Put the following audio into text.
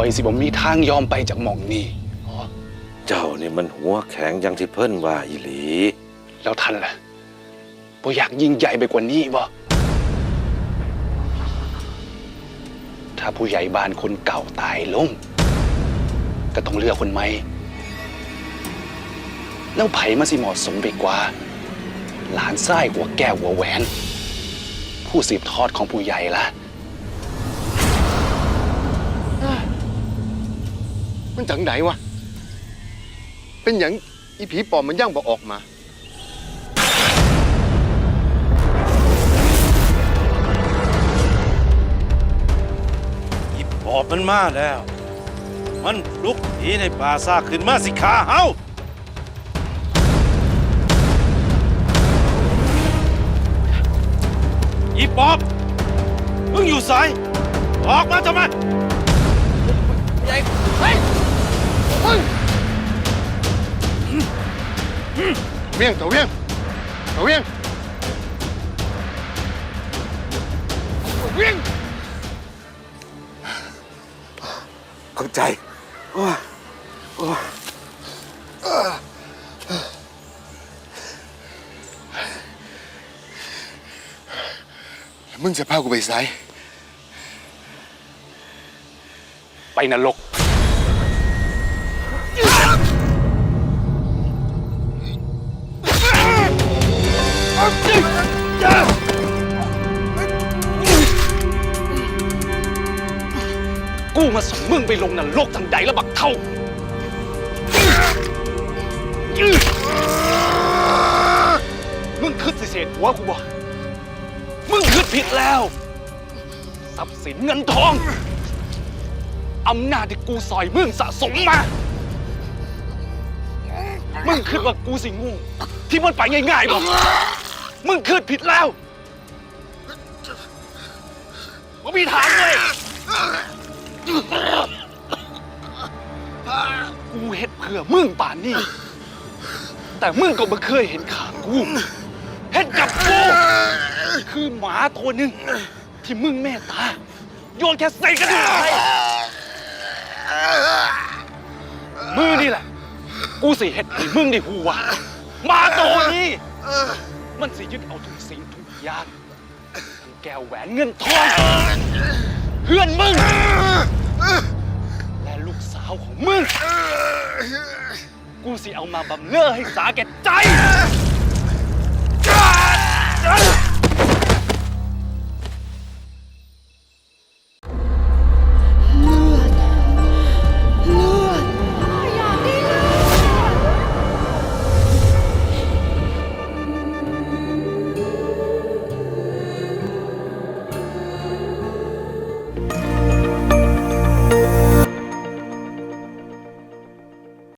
อยสิบ่มีทางยอมไปจากหม่องนี้เจ้านี่มันหัวแข็งอยังที่เพิ่นว่าอีหลี แล้วท่านล่ะบ่อยากยิ่งใหญ่ไปกว่านี้บ่ถ้าผู้ใหญ่บ้านคนเก่าตายลง ก็ต้องเลือกคนใหม่แล้วไผมาสิเหมาะสมไปกว่า หลานไส้หัวแก้วหัวแหวน ผู้สืบทอดของผู้ใหญ่ล่ะ มันจังไหนวะ เป็นอย่างอีผีปอบมันย่างบอกออกมา อีปอบมันมาแล้ว มันลุกผีในป่าซากขึ้นมาสิขาเฮาอีปอบ มึงอยู่ไสายออกมาทำไม เวียงเถาเวียงเถาเวียงเวียงเข้าใจโอ้ยโอ้ยมึงจะพากูไปไสไปนรก กูมาส่งมึงไปลงนรกทางใดล้วบักเท่า มึงคืดสิเศษหัวกูบ่มึงคืดผิดแล้ว ทรัพย์สินเงินทอง อำนาจที่กูซอยมึงสะสมมา มึงคิดว่ากูสิงูที่มันไปง่ายๆบ่มึงคิดผิดแล้วว่ามีทางเลย กูเฮ็ดเพื่อมึงป่านนี้แต่มึงก็ไม่เคยเห็นขากูเห็นกับกูคือหมาตัวหนึ่งที่มึงเมตตา โยนแค่ใส่กระดูกให้มือนี่แหละ กูสิเฮ็ดให้มึงได้หูว่าหมาตัวนี้ มันสิยึดเอาทุกสิ่งทุกอย่างทั้งแก้วแหวนเงินทองเพื่อนมึงาวของมึง กูสิเอามาบำเรอให้สาแก่ใจ